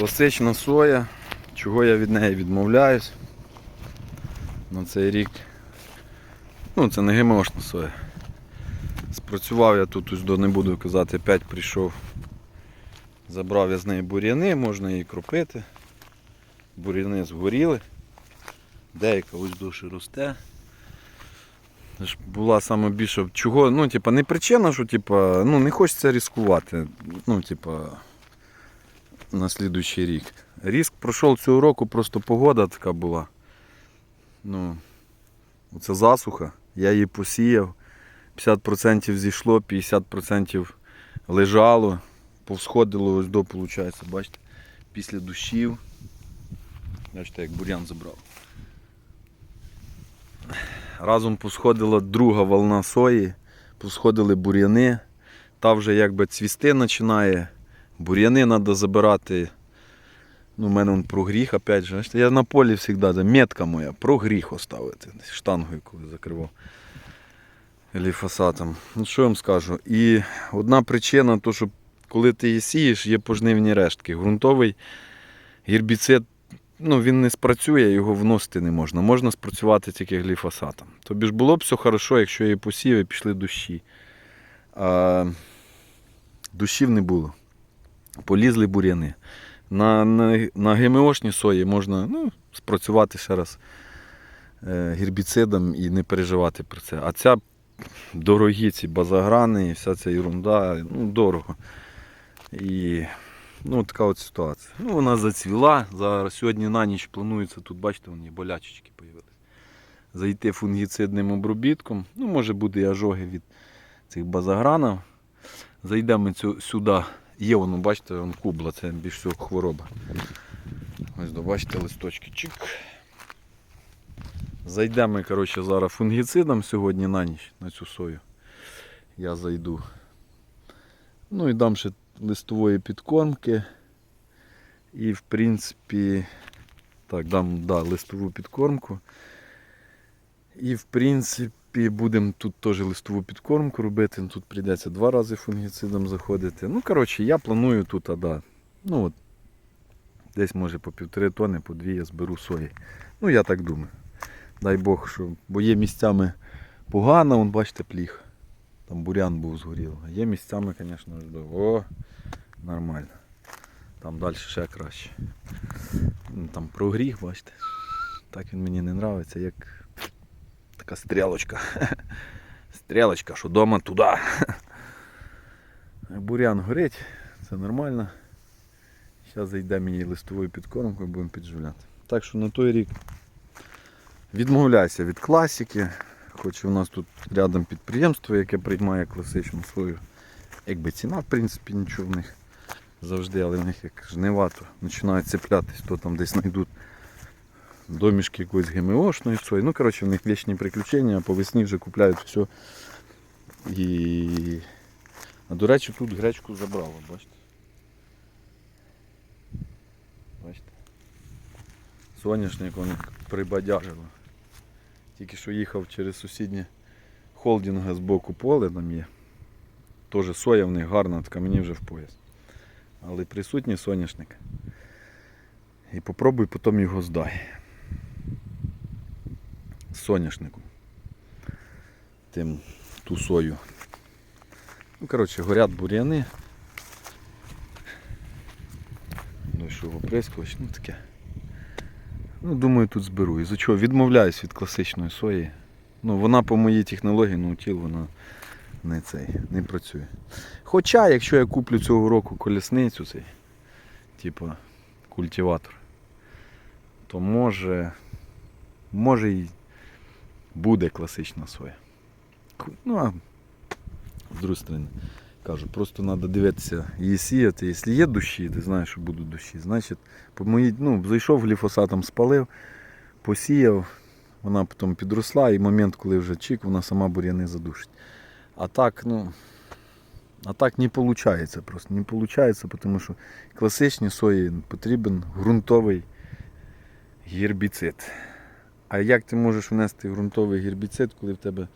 Класична соя, чого я від неї відмовляюсь. На цей рік. Ну, це не ГМОшна соя. Спрацював я тут, ось до не буду казати, 5 прийшов. Забрав я з неї бур'яни, можна її кропити. Бур'яни згоріли. Деяка ось душі росте. Це ж була саме чого, ну, типа, не причина, що типа, ну, не хочеться ризикувати. Ну, типа, на слідуючий рік. Різк пройшов цього року, просто погода така була. Ну, це засуха. Я її посіяв. 50% зійшло, 50% лежало, повсходило ось до, виходить, бачите, після дощів. Бачите, як бур'ян забрав. Разом посходила друга волна сої, посходили бур'яни. Та вже якби цвісти починає. Бур'яни треба забирати. Ну, у мене он про гріх, опять же. Я на полі завжди, метка моя, про гріх оставити. Штангою, коли закривав ліфосатом. Ну, що я вам скажу? І одна причина, то, що коли ти її сієш, є пожнивні рештки. Грунтовий гербіцид, ну, він не спрацює, його вносити не можна. Можна спрацювати тільки гліфосатом. Тобі ж було б все хорошо, якщо її посів і пішли дощі. А дощів не було. Полізли бур'яни. На, на, на ГМОшній сої можна ну, спрацювати ще раз е, гербіцидом і не переживати про це. А ця дорогі ці базаграни і вся ця ерунда, ну, дорого. І ну, така от ситуація. Ну, вона зацвіла. Зараз сьогодні на ніч планується, тут, бачите, вони болячечки з'явилися. Зайти фунгіцидним обробітком. Ну, може бути і ожоги від цих базагранів. Зайдемо сюди. Є воно, бачите, вон кубла, це більш всього хвороба. Ось бачите, листочки. Чик. Зайдемо коротше, зараз фунгіцидом сьогодні на ніч на цю сою. Я зайду. Ну і дам ще листової підкормки. І в принципі, так, дам да, листову підкормку. І в принципі будемо тут теж листову підкормку робити. Тут прийдеться два рази фунгіцидом заходити. Ну, коротше, я планую тут, а да. Ну от, десь може по півтори тони, по дві я зберу сої. Ну, я так думаю. Дай Бог, що. Бо є місцями погано, вон, бачите, пліг. Там бурян був згорів. А є місцями, звісно, о, нормально. Там далі ще краще. Ну, Там прогріх, бачите. Так він мені не подобається, як така стрілочка. Стрілочка, що вдома туди. Бурян горить, це нормально. Зараз зайде мені листовою підкормкою, будемо підживляти. Так що на той рік відмовляйся від класики. Хоч у нас тут рядом підприємство, яке приймає класичну свою. Якби ціна, в принципі, нічого в них завжди, але в них як жнива, то починають цеплятись, то там десь знайдуть домішки якоїсь ГМОшної сої. Ну, коротше, в них вічні приключення, по весні вже купляють все. І... А до речі, тут гречку забрало, бачите? Бачите? Соняшник воно прибадяжило. Тільки що їхав через сусіднє холдинга з боку поле там є. Теж соя в них гарна, така мені вже в пояс. Але присутній соняшник. І попробуй потім його здай. Соняшником. Тим ту сою. Ну, коротше, горять бур'яни. Дойшов оприскувач, ну таке. Ну, думаю, тут зберу. Із-за чого відмовляюсь від класичної сої. Ну, вона по моїй технології, ну тіл вона не цей, не працює. Хоча, якщо я куплю цього року колісницю цей, типу культиватор, то може, може і буде класична соя. Ну, а з другої сторони, кажу, просто треба дивитися її сіяти. Якщо є дощі, ти знаєш, що будуть дощі. Значить, ну, зайшов гліфосатом, спалив, посіяв, вона потім підросла і момент, коли вже чик, вона сама бур'яни задушить. А так, ну. А так не виходить просто. Не виходить, тому що класичній сої потрібен ґрунтовий гербіцид. А як ти можеш внести ґрунтовий гербіцид, коли в тебе,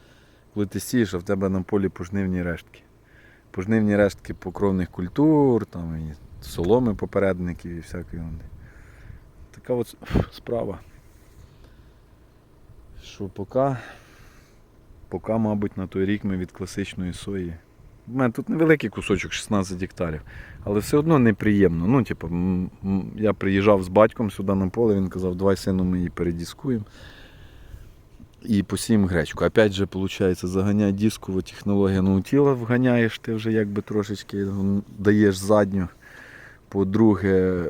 коли ти сієш, а в тебе на полі пожнивні рештки? Пожнивні рештки покровних культур, там, і соломи попередників і всякої. Така от справа. Що поки, поки, мабуть, на той рік ми від класичної сої. У мене тут невеликий кусочок 16 гектарів, але все одно неприємно. Ну, типу, я приїжджав з батьком сюди на поле, він казав, давай сину ми її передіскуємо. І посіємо гречку. Опять же, виходить, заганяй дискову технологію наутіла, вганяєш ти вже якби трошечки даєш задню. По-друге,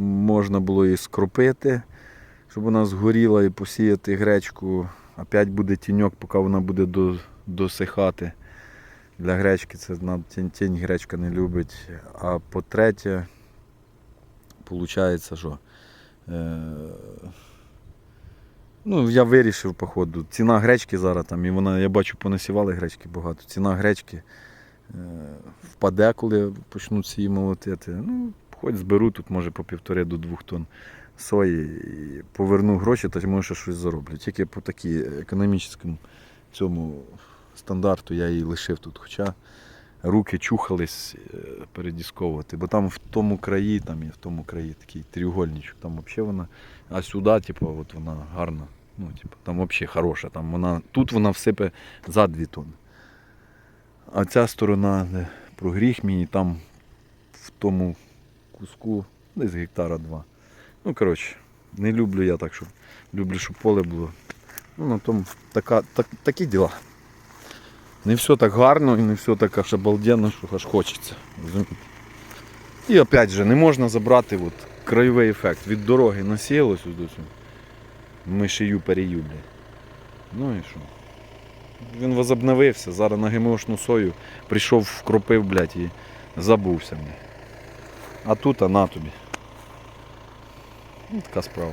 можна було її скропити, щоб вона згоріла і посіяти гречку. Опять буде тіньок, поки вона буде до- досихати. Для гречки це тінь, тінь гречка не любить. А по-третє, виходить, що. Е, ну, я вирішив, походу, ціна гречки зараз там, і вона, я бачу, понасівали гречки багато. Ціна гречки е, впаде, коли почнуть її молотити. Ну, хоч зберу тут, може, по півтори до двох тонн сої і поверну гроші, та може щось зароблю. Тільки по такій економічному цьому стандарту я її лишив тут. Хоча руки чухались е, передісковувати, бо там в тому краї, там є в тому краї такий тріугольничок, там взагалі вона, а сюди, типу, от вона гарна. Ну, типу, там взагалі хороша. Там вона, тут вона всипе за 2 тонни. А ця сторона, де прогріх мені, там в тому куску десь гектара два. Ну, коротше, не люблю я так, щоб люблю, щоб поле було. Ну, на тому така, так, такі діла. Не все так гарно і не все так аж обалденно, що аж хочеться. І опять же, не можна забрати от, краєвий ефект. Від дороги насіялось цього. Мишею перею, блядь. Ну і що? Він возобновився, зараз на ГМОшну сою прийшов, вкропив, блядь, і забувся. Блядь. А тут, а на тобі. Ну, така справа.